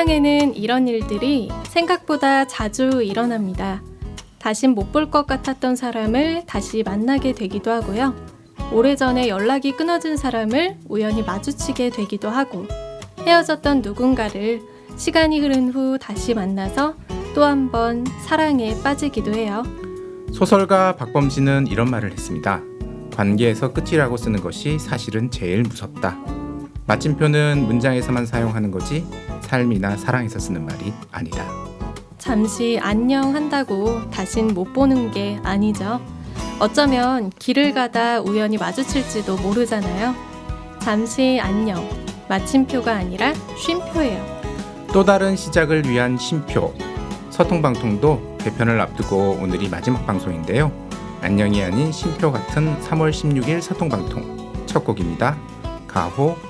세상에는 이런 일들이 생각보다 자주 일어납니다. 다신 못 볼 것 같았던 사람을 다시 만나게 되기도 하고요. 오래전에 연락이 끊어진 사람을 우연히 마주치게 되기도 하고 헤어졌던 누군가를 시간이 흐른 후 다시 만나서 또 한 번 사랑에 빠지기도 해요. 소설가 박범진은 이런 말을 했습니다. 관계에서 끝이라고 쓰는 것이 사실은 제일 무섭다. 마침표는 문장에서만 사용하는 거지 삶이나 사랑에서 쓰는 말이 아니다. 잠시 안녕 한다고 다신 못 보는 게 아니죠. 어쩌면 길을 가다 우연히 마주칠지도 모르잖아요. 잠시 안녕. 마침표가 아니라 쉼표예요. 또 다른 시작을 위한 쉼표. 서통방통도 개편을 앞두고 오늘이 마지막 방송인데요. 안녕이 아닌 쉼표 같은 3월 16일 서통방통 첫 곡입니다. 가호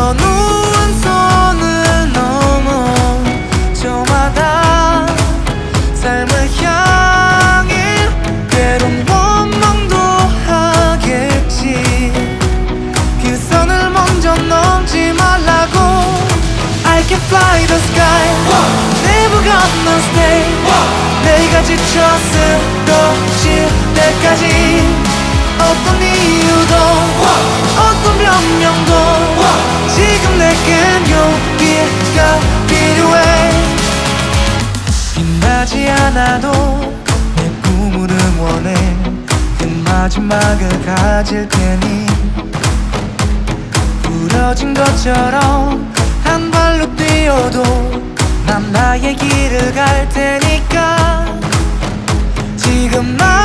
한 선을 넘어 저마다 삶을 향해 때론 원망도 하겠지. 그 선을 먼저 넘지 말라고. I can fly the sky. Never gonna 내가 지쳐 쓰러질 때까지. 어떤 이유도 어떤 변명도 내겐 용기가 필요해. 빛나지 않아도 내 꿈을 응원해. 그 마지막을 가질 테니. 부러진 것처럼 한 발로 뛰어도 난 나의 길을 갈 테니까. 지금 나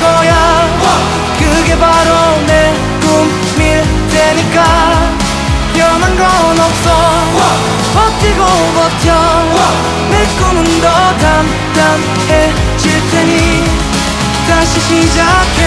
거야. 그게 바로 내 꿈일 테니까. 변한 건 없어. 버티고 버텨. 내 꿈은 더 단단해질 테니 다시 시작해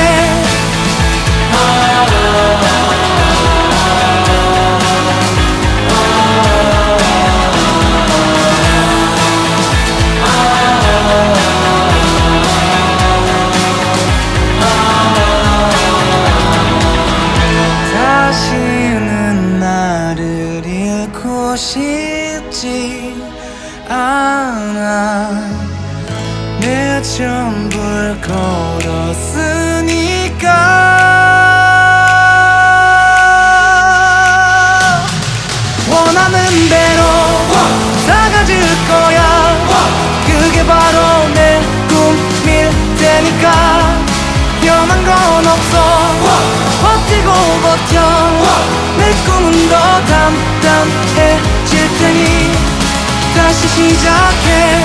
버텨. 내 꿈은 더 단단해질 테니 다시 시작해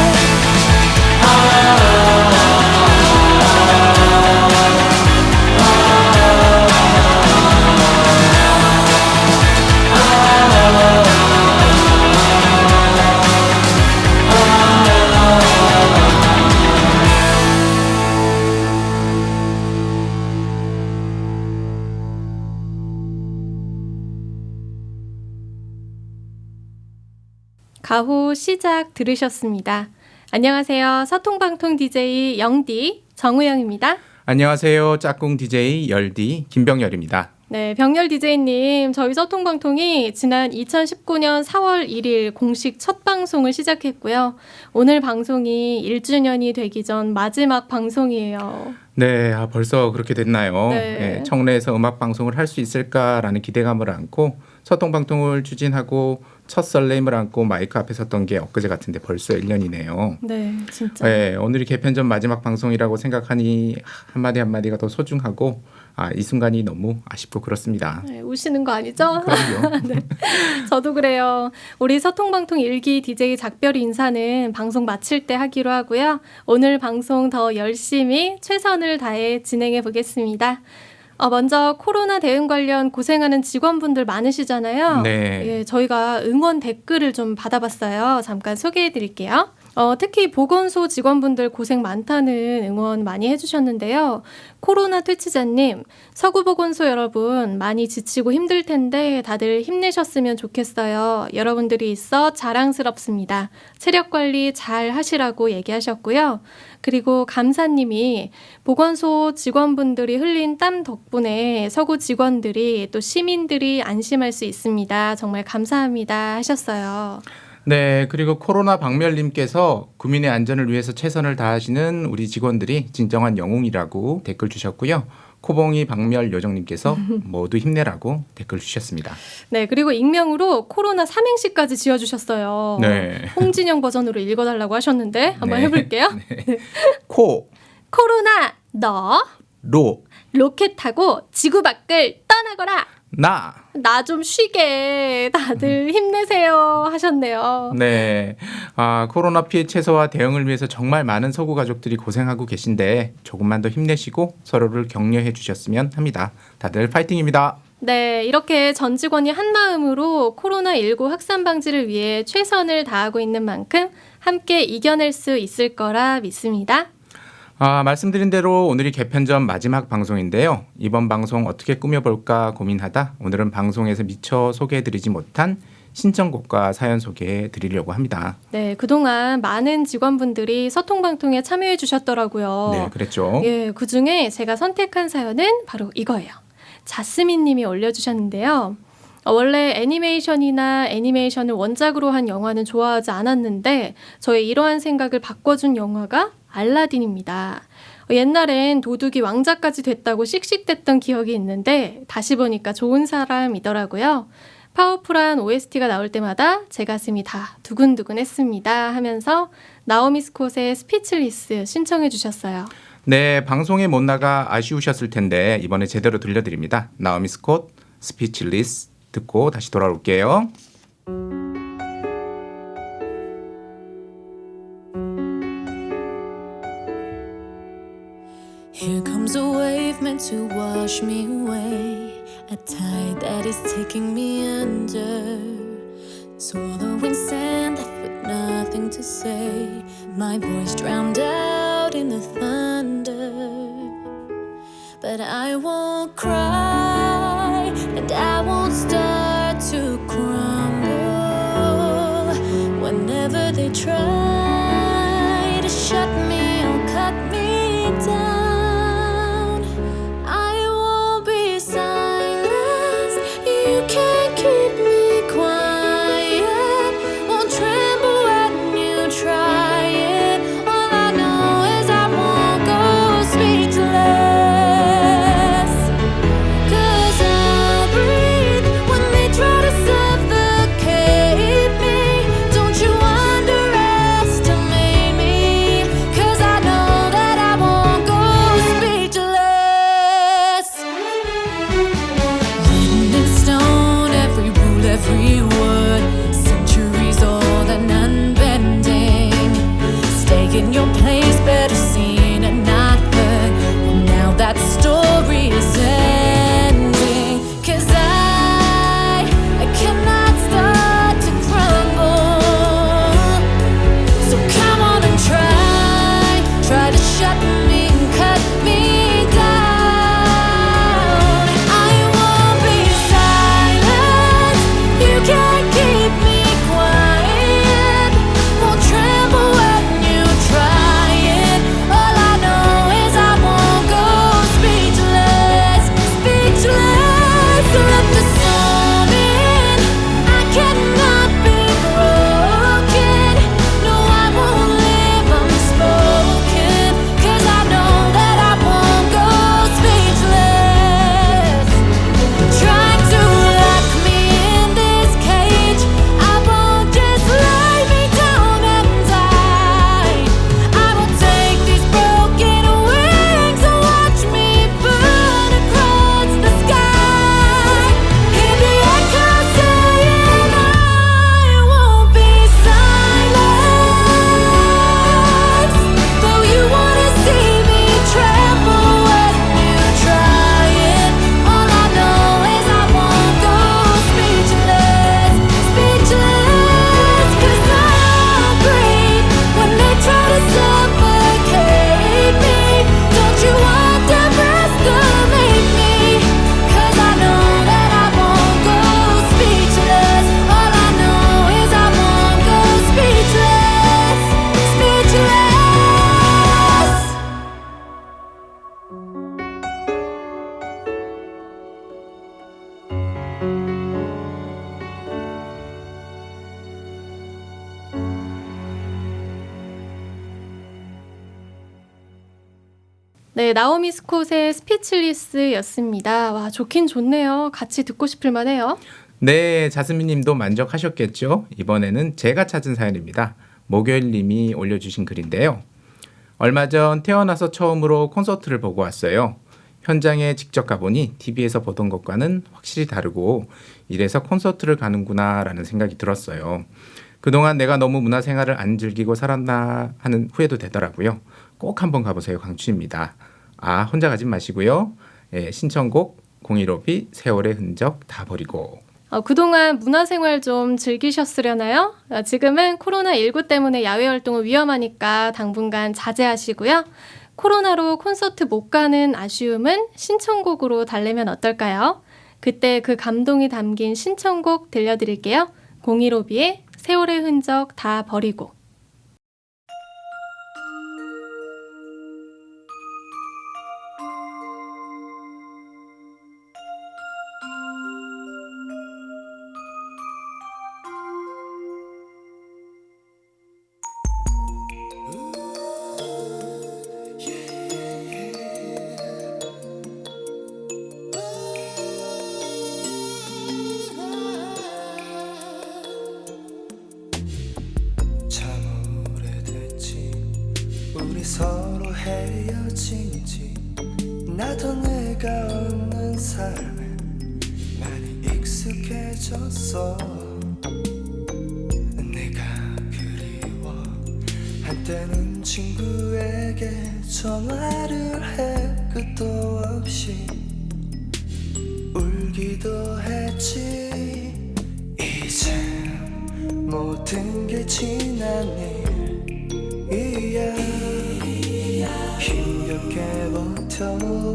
가호 시작 들으셨습니다. 안녕하세요. 서통방통 DJ 영디 정우영입니다. 안녕하세요. 짝꿍 DJ 열디 김병열입니다. 네, 병렬 DJ님, 저희 서통방통이 지난 2019년 4월 1일 공식 첫 방송을 시작했고요. 오늘 방송이 1주년이 되기 전 마지막 방송이에요. 네, 아, 벌써 그렇게 됐나요? 네. 예, 청래에서 음악 방송을 할 수 있을까라는 기대감을 안고 서통방통을 추진하고 첫 설렘을 안고 마이크 앞에 섰던 게 엊그제 같은데 벌써 1년이네요. 네, 진짜. 네, 오늘이 개편 전 마지막 방송이라고 생각하니 한마디 한마디가 더 소중하고 아, 이 순간이 너무 아쉽고 그렇습니다. 네, 우시는 거 아니죠? 그럼요. 저도 그래요. 우리 서통방통 일기 DJ 작별 인사는 방송 마칠 때 하기로 하고요. 오늘 방송 더 열심히 최선을 다해 진행해 보겠습니다. 어, 먼저 코로나 대응 관련 고생하는 직원분들 많으시잖아요. 네. 예, 저희가 응원 댓글을 좀 받아봤어요. 잠깐 소개해 드릴게요. 어, 특히 보건소 직원분들 고생 많다는 응원 많이 해주셨는데요. 코로나 퇴치자님, 서구보건소 여러분 많이 지치고 힘들 텐데 다들 힘내셨으면 좋겠어요. 여러분들이 있어 자랑스럽습니다. 체력 관리 잘 하시라고 얘기하셨고요. 그리고 감사님이 보건소 직원분들이 흘린 땀 덕분에 서구 직원들이 또 시민들이 안심할 수 있습니다. 정말 감사합니다 하셨어요. 네, 그리고 코로나 박멸님께서 국민의 안전을 위해서 최선을 다하시는 우리 직원들이 진정한 영웅이라고 댓글 주셨고요. 코봉이 박멸 요정님께서 모두 힘내라고 댓글 주셨습니다. 네, 그리고 익명으로 코로나 삼행시까지 지어주셨어요. 네. 홍진영 버전으로 읽어달라고 하셨는데 한번 네. 해볼게요. 코, 코로나 너 로, 로켓 타고 지구 밖을 떠나거라. 나. 나 좀 쉬게 다들 힘내세요 하셨네요. 네. 아, 코로나 피해 최소화 대응을 위해서 정말 많은 서구 가족들이 고생하고 계신데 조금만 더 힘내시고 서로를 격려해 주셨으면 합니다. 다들 파이팅입니다. 네, 이렇게 전 직원이 한 마음으로 코로나19 확산 방지를 위해 최선을 다하고 있는 만큼 함께 이겨낼 수 있을 거라 믿습니다. 아, 말씀드린 대로 오늘이 개편 전 마지막 방송인데요. 이번 방송 어떻게 꾸며볼까 고민하다 오늘은 방송에서 미처 소개해드리지 못한 신청곡과 사연 소개해 드리려고 합니다. 네, 그동안 많은 직원분들이 서통방통에 참여해 주셨더라고요. 네, 그랬죠. 예, 그 중에 제가 선택한 사연은 바로 이거예요. 자스민 님이 올려주셨는데요. 어, 원래 애니메이션이나 애니메이션을 원작으로 한 영화는 좋아하지 않았는데 저의 이러한 생각을 바꿔준 영화가 알라딘입니다. 어, 옛날엔 도둑이 왕자까지 됐다고 씩씩댔던 기억이 있는데 다시 보니까 좋은 사람이더라고요. 파워풀한 OST가 나올 때마다 제 가슴이 다 두근두근 했습니다 하면서 나오미 스콧의 스피치리스 신청해 주셨어요. 네, 방송에 못 나가 아쉬우셨을 텐데 이번에 제대로 들려드립니다. 나오미 스콧 스피치리스 듣고 다시 돌아올게요. Here comes a wave meant to wash me away. A tide that is taking me under. Swallowing sand left with nothing to say. My voice drowned out in the thunder. But I won't cry 네, 나오미 스콧의 스피치리스였습니다. 와, 좋긴 좋네요. 같이 듣고 싶을 만해요. 네, 자스민 님도 만족하셨겠죠? 이번에는 제가 찾은 사연입니다. 목요일 님이 올려주신 글인데요. 얼마 전 태어나서 처음으로 콘서트를 보고 왔어요. 현장에 직접 가보니 TV에서 보던 것과는 확실히 다르고 이래서 콘서트를 가는구나라는 생각이 들었어요. 그동안 내가 너무 문화생활을 안 즐기고 살았나 하는 후회도 되더라고요. 꼭 한번 가보세요. 강추입니다. 아 혼자 가진 마시고요. 예, 신청곡 015비 세월의 흔적 다 버리고 어, 그동안 문화생활 좀 즐기셨으려나요? 어, 지금은 코로나19 때문에 야외 활동은 위험하니까 당분간 자제하시고요. 코로나로 콘서트 못 가는 아쉬움은 신청곡으로 달래면 어떨까요? 그때 그 감동이 담긴 신청곡 들려드릴게요. 015B의 세월의 흔적 다 버리고. 우리 서로 헤어진 지. 나도 내가 없는 삶에 많이 익숙해졌어. 내가 그리워. 한때는 친구에게 전화를 해. 끝도 없이 울기도 했지. 이제 모든 게 지난 일 버텨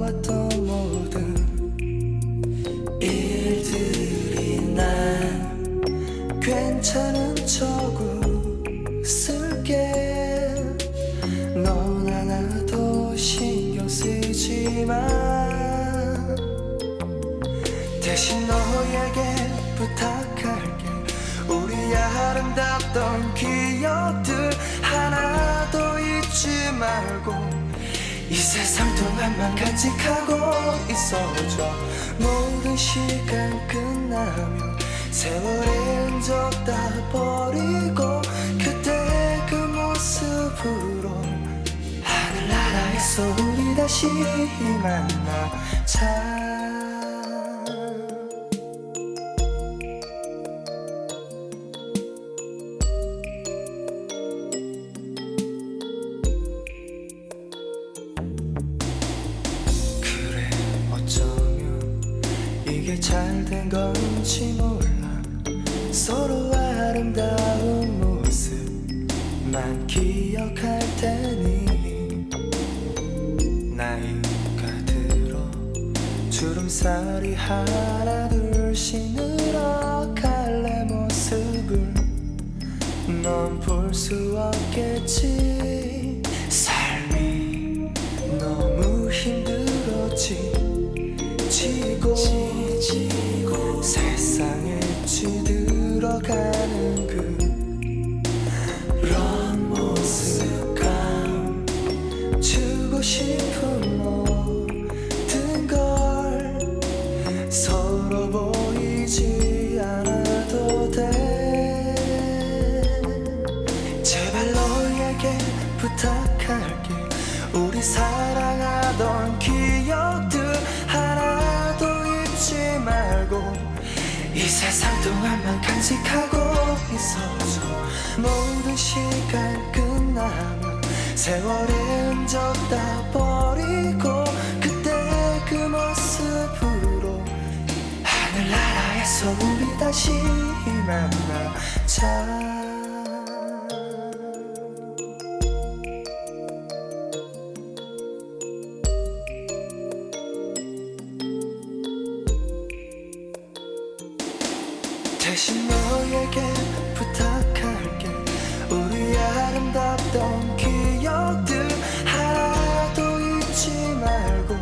세상 동안만 간직하고 있어줘. 모든 시간 끝나면 세월의 흔적 다 버리고 그때 그 모습으로 하늘나라에서 우리 다시 만나 자 이게 잘 된 건지 몰라. 서로 아름다운 모습만 기억할 테니. 나이가 들어 주름살이 하나 둘씩 늘어갈 내 모습을. 넌 볼 수 없겠지 간직하고 있어줘 모든 시간 끝나면 세월의 흔적 다 버리고 그때 그 모습으로 하늘나라에서 우리 다시 만나 자 대신 너에게 부탁할게. 우리 아름답던 기억들 하나도 잊지 말고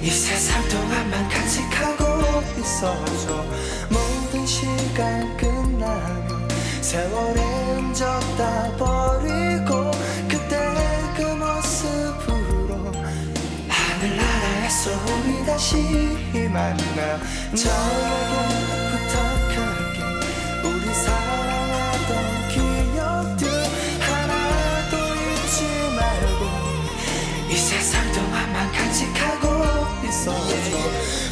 이 세상 동안만 간직하고 있어줘. 모든 시간 끝나면 세월의 흔적 다 버리고 그때 그 모습으로 다시 만나. 저에게 간직하고 있어줘 내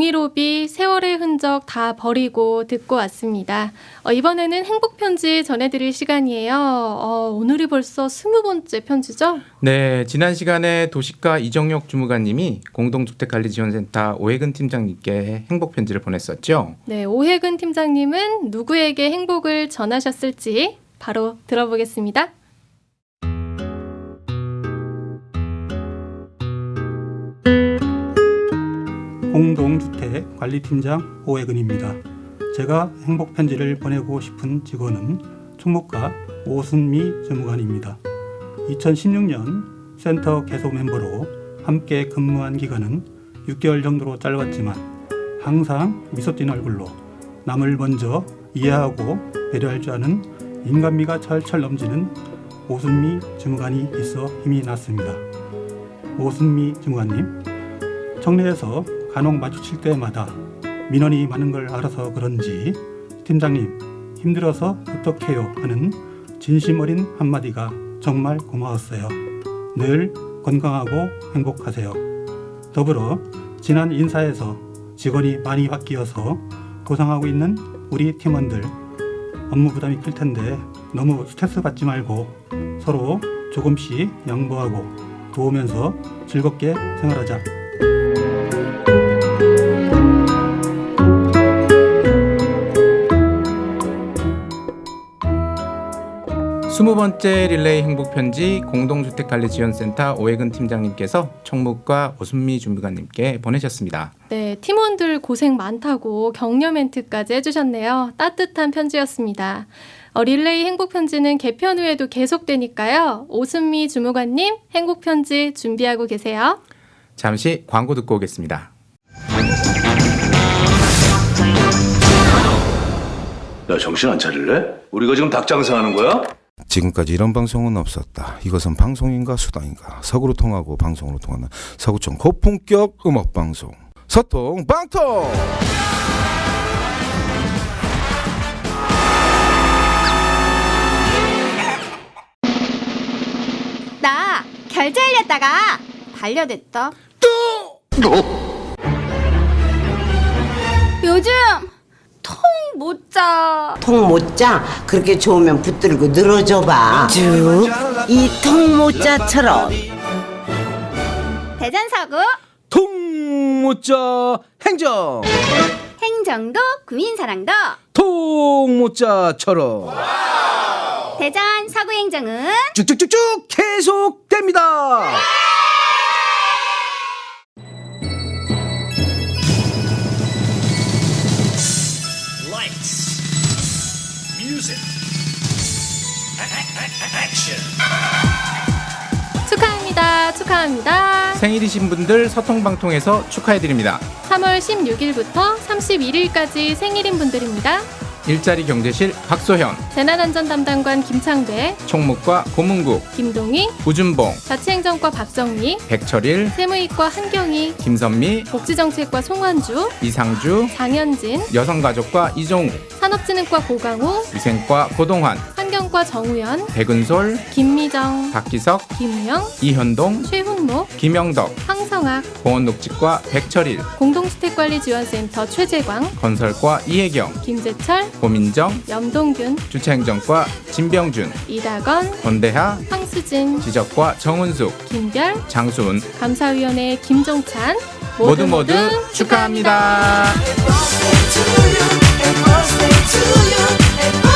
공일오비 세월의 흔적 다 버리고 듣고 왔습니다. 어, 이번에는 행복 편지 전해드릴 시간이에요. 어, 오늘이 벌써 스무 번째 편지죠? 네, 지난 시간에 도시가 이정혁 주무관님이 공동주택관리지원센터 오해근 팀장님께 행복 편지를 보냈었죠. 네, 오혜근 팀장님은 누구에게 행복을 전하셨을지 바로 들어보겠습니다. 관리팀장 오해근입니다. 제가 행복 편지를 보내고 싶은 직원은 총무과 오순미 주무관입니다. 2016년 센터 개소 멤버로 함께 근무한 기간은 6개월 정도로 짧았지만 항상 미소 띤 얼굴로 남을 먼저 이해하고 배려할 줄 아는 인간미가 철철 넘치는 오순미 주무관이 있어 힘이 났습니다. 오순미 주무관님, 청내에서 간혹 마주칠 때마다 민원이 많은 걸 알아서 그런지 팀장님 힘들어서 어떡해요 하는 진심 어린 한마디가 정말 고마웠어요. 늘 건강하고 행복하세요. 더불어 지난 인사에서 직원이 많이 바뀌어서 고생하고 있는 우리 팀원들 업무 부담이 클 텐데 너무 스트레스 받지 말고 서로 조금씩 양보하고 도우면서 즐겁게 생활하자. 스무 번째 릴레이 행복 편지 공동주택관리지원센터 오해근 팀장님께서 총무과 오순미 주무관님께 보내셨습니다. 네, 팀원들 고생 많다고 격려 멘트까지 해주셨네요. 따뜻한 편지였습니다. 어, 릴레이 행복 편지는 개편 후에도 계속되니까요. 오순미 주무관님 행복 편지 준비하고 계세요. 잠시 광고 듣고 오겠습니다. 야 정신 안 차릴래? 우리가 지금 닭 장사하는 거야? 지금까지 이런 방송은 없었다. 이것은 방송인가 수다인가 서구로 통하고 방송으로 통하는 서구청 고품격 음악 방송 서통 방통. 나 결제하려다가 반려됐다. 요즘 통 못 자. 통 모자? 그렇게 좋으면 붙들고 늘어져 봐. 쭉 이통 모자처럼. 대전서구. 통모자 행정. 행정도 구민사랑도. 통모자처럼. 대전 서구 행정은 쭉쭉쭉쭉 계속됩니다. 축하합니다. 축하합니다. 생일이신 분들 서통방통에서 축하해드립니다. 3월 16일부터 31일까지 생일인 분들입니다. 일자리 경제실 박소현, 재난안전 담당관 김창배, 총무과 고문국, 김동희, 우준봉, 자치행정과 박정미, 백철일, 세무이과 한경희, 김선미, 복지정책과 송환주, 이상주, 장현진, 여성가족과 이종우, 산업진흥과 고강우, 위생과 고동환, 환경과 정우현, 백은솔, 김미정, 박기석, 김우영, 이현동, 최훈목, 김영덕, 황성학, 보건녹지과 백철일, 공동주택관리지원센터 최재광, 건설과 이혜경, 김재철, 고민정, 염동균, 주차행정과 진병준, 이다건, 권대하, 황수진, 지적과 정은숙, 김별, 장수은 감사위원회 김종찬. 모두 모두 축하합니다. and birthday to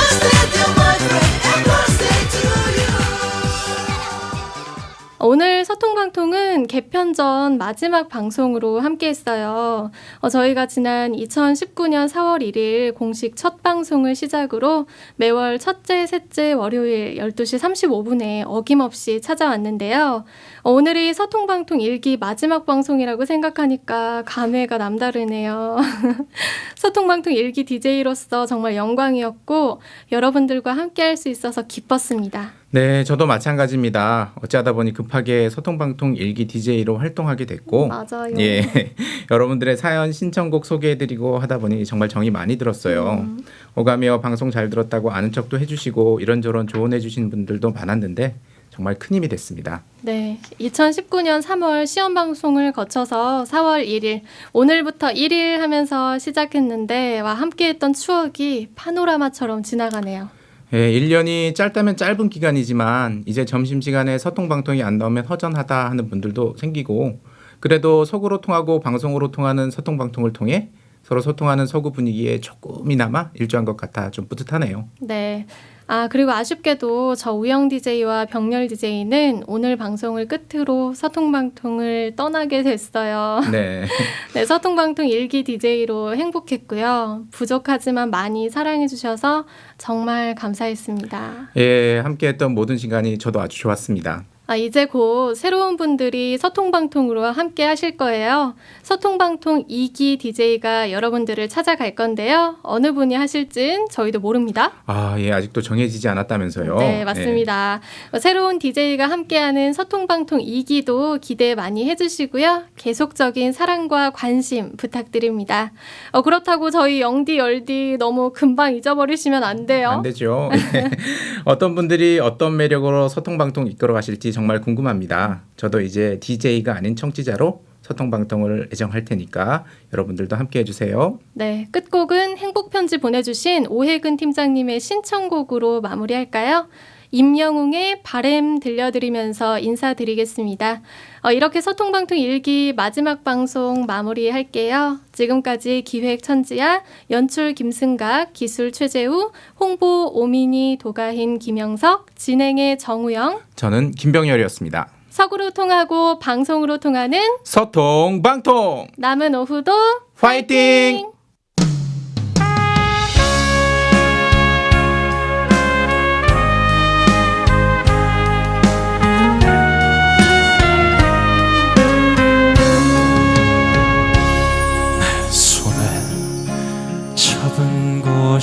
개편 전 마지막 방송으로 함께했어요. 어, 저희가 지난 2019년 4월 1일 공식 첫 방송을 시작으로 매월 첫째, 셋째 월요일 12시 35분에 어김없이 찾아왔는데요. 어, 오늘이 서통방통 일기 마지막 방송이라고 생각하니까 감회가 남다르네요. 서통방통 일기 DJ로서 정말 영광이었고 여러분들과 함께할 수 있어서 기뻤습니다. 네, 저도 마찬가지입니다. 어찌하다 보니 급하게 소통방통 일기 DJ로 활동하게 됐고, 맞아요. 예, 여러분들의 사연 신청곡 소개해드리고 하다 보니 정말 정이 많이 들었어요. 음. 오가며 방송 잘 들었다고 아는 척도 해주시고 이런저런 조언해주신 분들도 많았는데 정말 큰 힘이 됐습니다. 네, 2019년 3월 시험 방송을 거쳐서 4월 1일 오늘부터 1일 하면서 시작했는데 와 함께했던 추억이 파노라마처럼 지나가네요. 예, 1년이 짧다면 짧은 기간이지만 이제 점심시간에 서통방통이 안 나오면 허전하다 하는 분들도 생기고 그래도 속으로 통하고 방송으로 통하는 서통방통을 통해 서로 소통하는 서구 분위기에 조금이나마 일조한 것 같아 좀 뿌듯하네요. 네. 아, 그리고 아쉽게도 저 우영 DJ와 병렬 DJ는 오늘 방송을 끝으로 서통방통을 떠나게 됐어요. 네. 네, 서통방통 일기 DJ로 행복했고요. 부족하지만 많이 사랑해주셔서 정말 감사했습니다. 예, 함께했던 모든 시간이 저도 아주 좋았습니다. 아, 이제 곧 새로운 분들이 서통방통으로 함께 하실 거예요. 서통방통 2기 DJ가 여러분들을 찾아갈 건데요. 어느 분이 하실진 저희도 모릅니다. 아, 예, 아직도 정해지지 않았다면서요. 네, 맞습니다. 어, 새로운 DJ가 함께하는 서통방통 2기도 기대 많이 해주시고요. 계속적인 사랑과 관심 부탁드립니다. 어, 그렇다고 저희 영디, 열디 너무 금방 잊어버리시면 안 돼요. 안 되죠. 예. 어떤 분들이 어떤 매력으로 서통방통 이끌어 가실지 정말 궁금합니다. 저도 이제 DJ가 아닌 청취자로 서통방통을 애정할 테니까 여러분들도 함께 해주세요. 네, 끝곡은 행복편지 보내주신 오혜근 팀장님의 신청곡으로 마무리할까요? 임영웅의 바램 들려드리면서 인사드리겠습니다. 어, 이렇게 서통방통 일기 마지막 방송 마무리할게요. 지금까지 기획 천지야, 연출 김승각, 기술 최재우, 홍보 오민희, 도가인 김영석, 진행의 정우영, 저는 김병열이었습니다. 서구로 통하고 방송으로 통하는 서통방통 남은 오후도 파이팅! 손에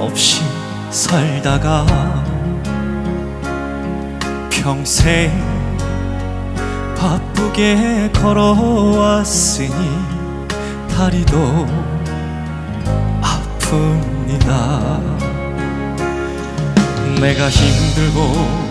없이 살다가 평생 바쁘게 걸어왔으니 다리도 아픕니다 내가 힘들고